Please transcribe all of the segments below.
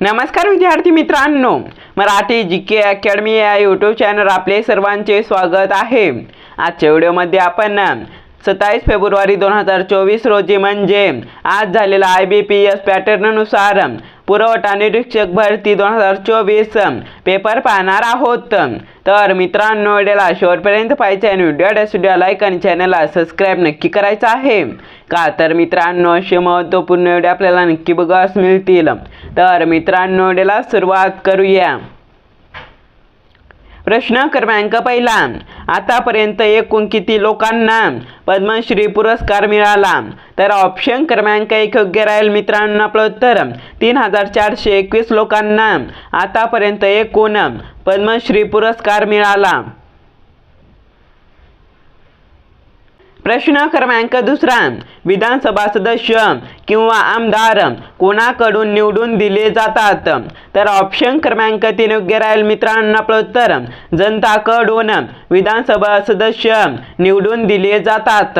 नमस्कार विद्यार्थी मित्रांनो. मराठी जी के अकॅडमी या यूट्यूब चॅनल आपले सर्वांचे स्वागत आहे. आजच्या व्हिडिओमध्ये आपण सत्तावीस फेब्रुवारी दोन हजार चोवीस रोजी म्हणजे आज झालेला आय बी पी एस पॅटर्ननुसार पुरवठा निरीक्षक भरती दोन हजार चोवीस पेपर पाहणार आहोत. तर मित्रांनो व्हिडिओला शेवटपर्यंत पाहिजे आणि व्हिडिओ व्हिडिओ लाईक आणि चॅनलला सबस्क्राईब नक्की करायचं आहे. का? तर मित्रांनो असे महत्त्वपूर्ण व्हिडिओ आपल्याला नक्की बघास मिळतील. तर मित्रांनो व्हिडिओला सुरुवात करूया. प्रश्न क्रमांक पहिला. आतापर्यंत एकूण किती लोकांना पद्मश्री पुरस्कार मिळाला? तर ऑप्शन क्रमांक एक योग्य राहील मित्रांनो आपलं उत्तर. तीन हजार चारशे एकवीस लोकांना आतापर्यंत एकूण पद्मश्री पुरस्कार मिळाला. प्रश्न क्रमांक दुसरा विधानसभा सदस्य किंवा आमदार कोणाकडून निवडून दिले जातात? तर ऑप्शन क्रमांक तीन योग्य राहील मित्रांना. आपलं उत्तर जनताकडून विधानसभा सदस्य निवडून दिले जातात.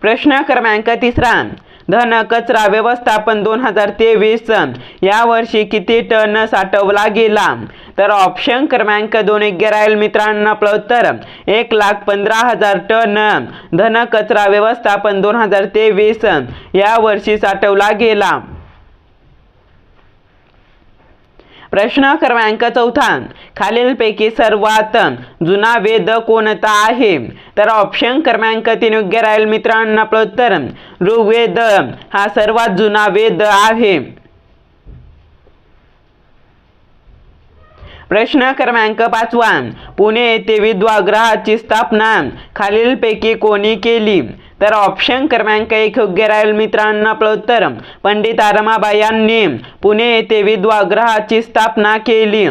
प्रश्न क्रमांक तिसरा धन कचरा व्यवस्थापन दोन हजार तेवीस या वर्षी किती टन साठवला गेला? तर ऑप्शन क्रमांक दोन योग्य राहील मित्रांनो आपलं उत्तर. एक लाख पंधरा हजार टन धन कचरा व्यवस्थापन दोन हजार तेवीस या वर्षी साठवला गेला. प्रश्न क्रमांक चौथा. खालीलपैकी सर्वात जुना वेद कोणता आहे? तर ऑप्शन क्रमांक तीन योग्य राहील मित्रांनो आपलं उत्तर. ऋग्वेद हा सर्वात जुना वेद आहे. प्रश्न क्रमांक पाचवा. पुणे येथे विद्वाग्रहाची स्थापना खालीलपैकी कोणी केली? तर ऑप्शन क्रमांक एक योग्य राहील मित्रांनो आपलं उत्तर पंडित रमाबाई यांनी पुणे येथे विद्वाग्रहाची स्थापना केली.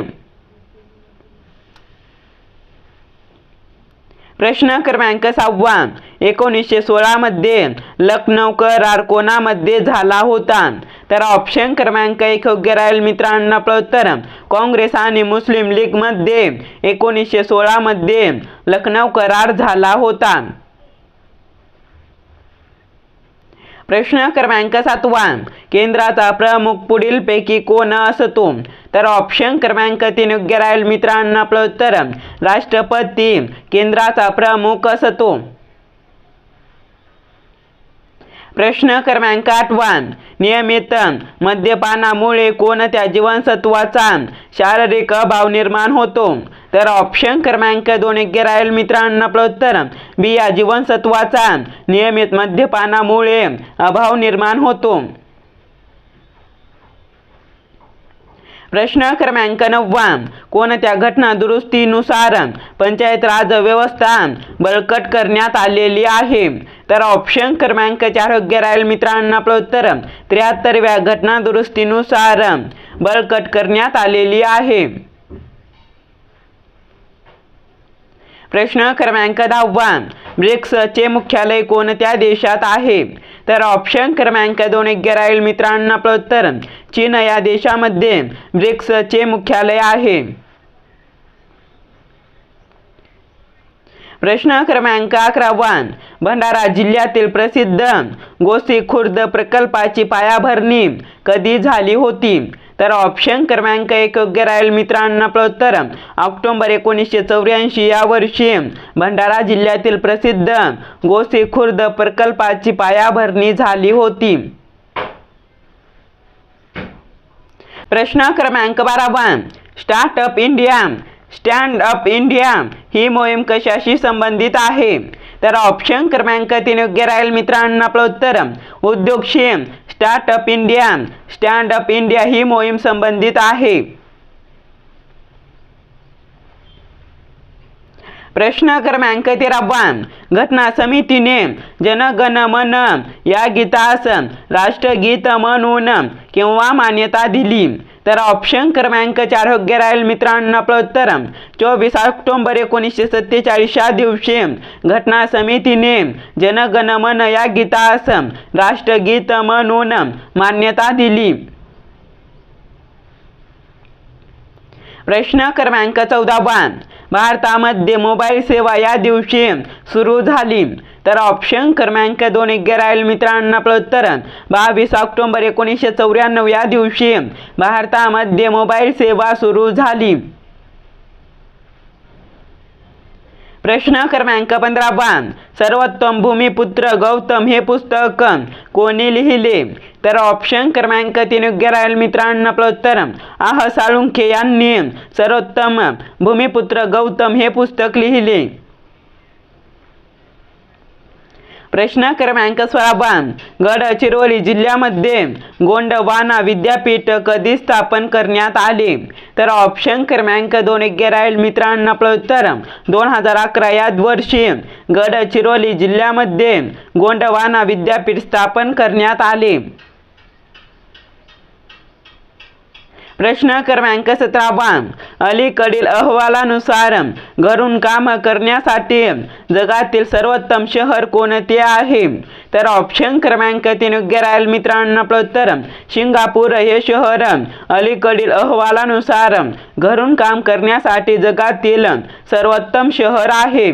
प्रश्न क्रमांक सहावा. एकोणीसशे सोळामध्ये लखनौ करार कोणामध्ये झाला होता. तर ऑप्शन क्रमांक एक योग्य राहील मित्रांनो आपलं उत्तर काँग्रेस आणि मुस्लिम लीगमध्ये एकोणीसशे सोळामध्ये लखनौ करार झाला होता. प्रश्न क्रमांक सातवा. केंद्राचा प्रमुख पुढीलपैकी कोण असतो? तर ऑप्शन क्रमांक तीन योग्य राहील मित्रांनो आपलं उत्तर. राष्ट्रपती केंद्राचा प्रमुख असतो. प्रश्न क्रमांक आठवण नियमित मद्यपानामुळे कोणत्या जीवनसत्वाचा शारीरिक अभाव निर्माण होतो? तर ऑप्शन क्रमांक दोन योग्य राहील मित्रांनो. आपलं उत्तर बी या जीवनसत्वाचा नियमित मद्यपानामुळे अभाव निर्माण होतो. प्रश्न क्रमांक नववा. कोणत्या घटना दुरुस्तीनुसार पंचायत राज व्यवस्था बळकट करण्यात आलेली आहे? तर ऑप्शन क्रमांक चार योग्य राहील मित्रांनो आपलं उत्तर त्र्याहत्तरव्या घटना दुरुस्तीनुसार बळकट करण्यात आलेली आहे. प्रश्न क्रमांक दहावा. ब्रिक्सचे मुख्यालय कोणत्या देशात आहे? तर ऑप्शन क्रमांक दोन योग्य राहील मित्रांनो आपलं उत्तर चीन या देशामध्ये ब्रिक्सचे मुख्यालय आहे. प्रश्न क्रमांक अकरावा. भंडारा जिल्ह्यातील प्रसिद्ध गोसी खुर्द प्रकल्पाची पायाभरणी कधी झाली होती? तर ऑप्शन क्रमांक एक योग्य राहील मित्रांना प्रोत्तर. ऑक्टोंबर ऑक्टोबर एकोणीसशे चौऱ्याऐंशी या वर्षी भंडारा जिल्ह्यातील प्रसिद्ध गोसी खुर्द प्रकल्पाची पायाभरणी झाली होती. प्रश्न क्रमांक बारावा. Startup India stand up India ही मोहीम कशाशी संबंधित आहे? तर ऑप्शन क्रमांक तीन योग्य राहील मित्रांनो आपलं उत्तर. उद्योगक्षेम startup India stand up India ही मोहीम संबंधित आहे. प्रश्न क्रमांक तेरावा घटना समितीने जनगण मन या गीतास राष्ट्रगीत म्हणून केव्हा मान्यता दिली. तर ऑप्शन क्रमांक चार योग्य राहील मित्रांनो. आपलं उत्तर चोवीस ऑक्टोंबर एकोणीसशे सत्तेचाळीस या दिवशी घटना समितीने जनगण मन या गीतास राष्ट्रगीत म्हणून मान्यता दिली. प्रश्न क्रमांक चौदा बा भारतामध्ये मोबाईल सेवा या दिवशी सुरू झाली. तर ऑप्शन क्रमांक दोन योग्य राहील मित्रांनो आपलं उत्तर बावीस ऑक्टोबर एकोणीसशे चौऱ्याण्णव या दिवशी भारतामध्ये मोबाईल सेवा सुरू झाली. प्रश्न क्रमांक पंधरावा सर्वोत्तम भूमिपुत्र गौतम हे पुस्तक कोणी लिहिले? तर ऑप्शन क्रमांक तीन योग्य राहील मित्रांनो आपलं उत्तर आह साळुंखे यांनी सर्वोत्तम भूमिपुत्र गौतम हे पुस्तक लिहिले. प्रश्न क्रमांक सोळावा गडचिरोली जिल्ह्यामध्ये गोंडवाना विद्यापीठ कधी स्थापन करण्यात आले? तर ऑप्शन क्रमांक दोन योग्य राहील मित्रांनो आपलं उत्तर. दोन हजार अकरा या वर्षी गडचिरोली जिल्ह्यामध्ये गोंडवाना विद्यापीठ स्थापन करण्यात आले. प्रश्न क्रमांक सतरावा. अलीकडील अहवालानुसार घरून काम करण्यासाठी जगातील सर्वोत्तम शहर कोणते आहे? तर ऑप्शन क्रमांक तीन योग्य राहील मित्रांनो आपलं उत्तर सिंगापूर हे शहर. अलीकडील अहवालानुसार घरून काम करण्यासाठी जगातील सर्वोत्तम शहर आहे.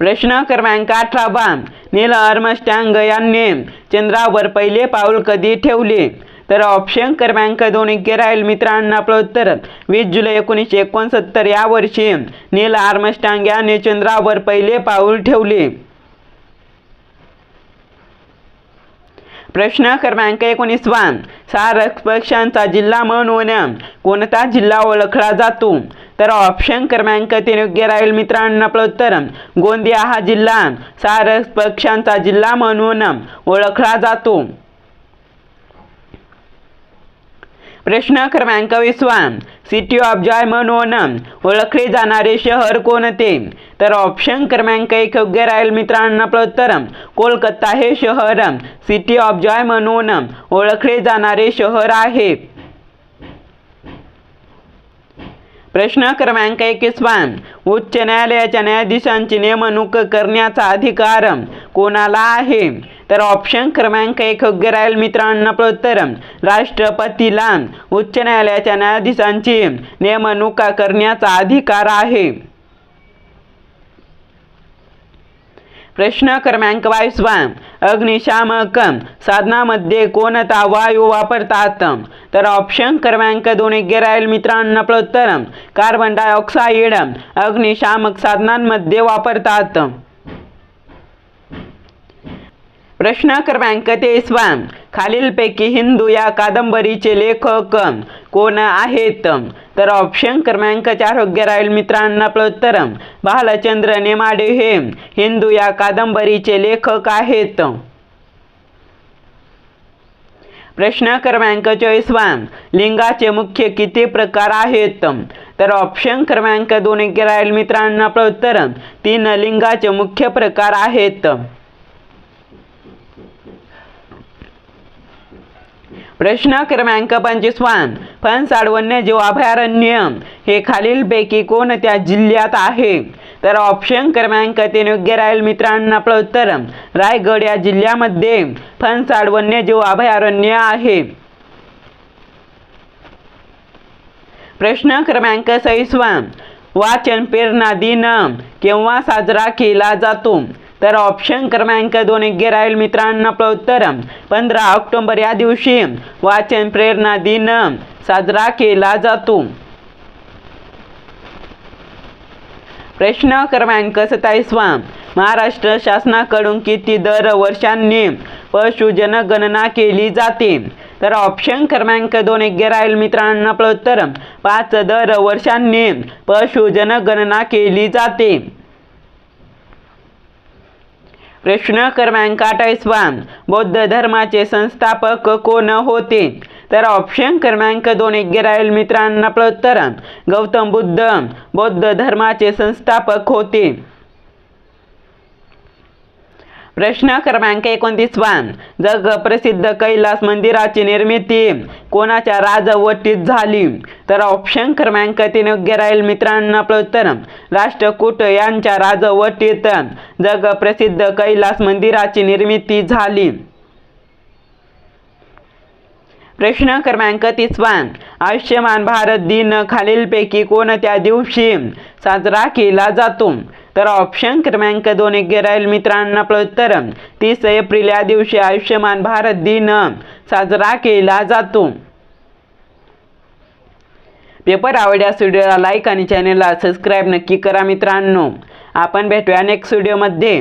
प्रश्न क्रमांक अठरावा नील अर्मस्टँग यांनी चंद्रावर पहिले पाऊल कधी ठेवले? तर ऑप्शन क्रमांक दोन इतके राहील मित्रांना आपलं उत्तर. वीस जुलै एकोणीसशे एकोणसत्तर या वर्षी नील आर्मस्टांग यांनी चंद्रावर पहिले पाऊल ठेवले. प्रश्न क्रमांक एकोणीसवा सारक पक्षांचा जिल्हा म्हणून कोणता जिल्हा ओळखला जातो? तर ऑप्शन क्रमांक तीन योग्य राहील मित्रांनो आपलं उत्तर गोंदिया हा जिल्हा. सारस पक्षांचा जिल्हा म्हणून ओळखला जातो. प्रश्न क्रमांक विसवा सिटी ऑफ जॉय म्हणून ओळखले जाणारे शहर कोणते? तर ऑप्शन क्रमांक एक योग्य राहील मित्रांनो आपलं उत्तर कोलकाता हे शहर सिटी ऑफ जॉय म्हणून ओळखले जाणारे शहर आहे. प्रश्न क्रमांक एकवीसवा उच्च न्यायालयाच्या न्यायाधीशांची नेमणूक करण्याचा अधिकार कोणाला आहे? तर ऑप्शन क्रमांक एक योग्य राहील मित्रांनो प्रोत्तर राष्ट्रपतीला उच्च न्यायालयाच्या न्यायाधीशांची नेमणूक करण्याचा अधिकार आहे. प्रश्न क्रमांक बावीसवा. अग्निशामक. साधनामध्ये कोणता वायू वापरतात? तर ऑप्शन क्रमांक दोन योग्य राहील मित्रांनो आपलं उत्तर कार्बन डायऑक्साईड अग्निशामक साधनांमध्ये वापरतात. प्रश्न क्रमांक तेवीसवा. खालीलपैकी हिंदू या कादंबरीचे लेखक कोण आहेत? तर ऑप्शन क्रमांक चार योग्य राहील मित्रांना. आपलं उत्तर भालचंद्र नेमाडे हे हिंदू या कादंबरीचे लेखक आहेत. प्रश्न क्रमांक चोवीसवा लिंगाचे मुख्य किती प्रकार आहेत? तर ऑप्शन क्रमांक दोन योग्य राहील मित्रांना. आपलं उत्तर तीन लिंगाचे मुख्य प्रकार आहेत. प्रश्न क्रमांक पंचवीसवा फणसाड वन्यजीव अभयारण्य हे खालीलपैकी कोणत्या जिल्ह्यात आहे? तर ऑप्शन क्रमांक तीन योग्य राहील मित्रांनो आपलं उत्तर. रायगड या जिल्ह्यामध्ये फणसाड वन्यजीव अभयारण्य आहे. प्रश्न क्रमांक सव्वीसवा वाचन प्रेरणा दिन केव्हा साजरा केला जातो? तर ऑप्शन क्रमांक दोन योग्य राहील मित्रांनो आपलं उत्तर पंधरा ऑक्टोंबर या दिवशी वाचन प्रेरणा दिन. साजरा केला जातो. प्रश्न क्रमांक सत्तावीसवा. महाराष्ट्र शासनाकडून किती दर वर्षांनी पशु जनगणना केली जाते? तर ऑप्शन क्रमांक दोन योग्य राहील मित्रांनो आपलं उत्तर पाच दर वर्षांनी पशु जनगणना केली जाते. प्रश्न क्रमांक अठ्ठावीसवा बौद्ध धर्माचे संस्थापक कोण होते? तर ऑप्शन क्रमांक दोन योग्य राहील मित्रांना प्रोत्तर गौतम बुद्ध. बौद्ध धर्माचे संस्थापक होते. प्रश्न क्रमांक एकोणतीसवा जगप्रसिद्ध कैलास मंदिराची निर्मिती. कोणाच्या राजवटीत झाली? तर ऑप्शन क्रमांक तीन योग्य राहील मित्रांनो आपलं उत्तर राष्ट्रकूट यांच्या राजवटीत जगप्रसिद्ध कैलास मंदिराची निर्मिती झाली. प्रश्न क्रमांक तिसवा आयुष्यमान भारत दिन खालीलपैकी कोणत्या दिवशी साजरा केला जातो? तर ऑप्शन क्रमांक दोन योग्य राहील मित्रांनो आपलं उत्तर तीस एप्रिल या दिवशी आयुष्यमान भारत दिन साजरा केला जातो. पेपर आवडल्यास व्हिडिओला लाईक आणि चॅनेलला सबस्क्राईब नक्की करा मित्रांनो. आपण भेटूया नेक्स्ट व्हिडिओमध्ये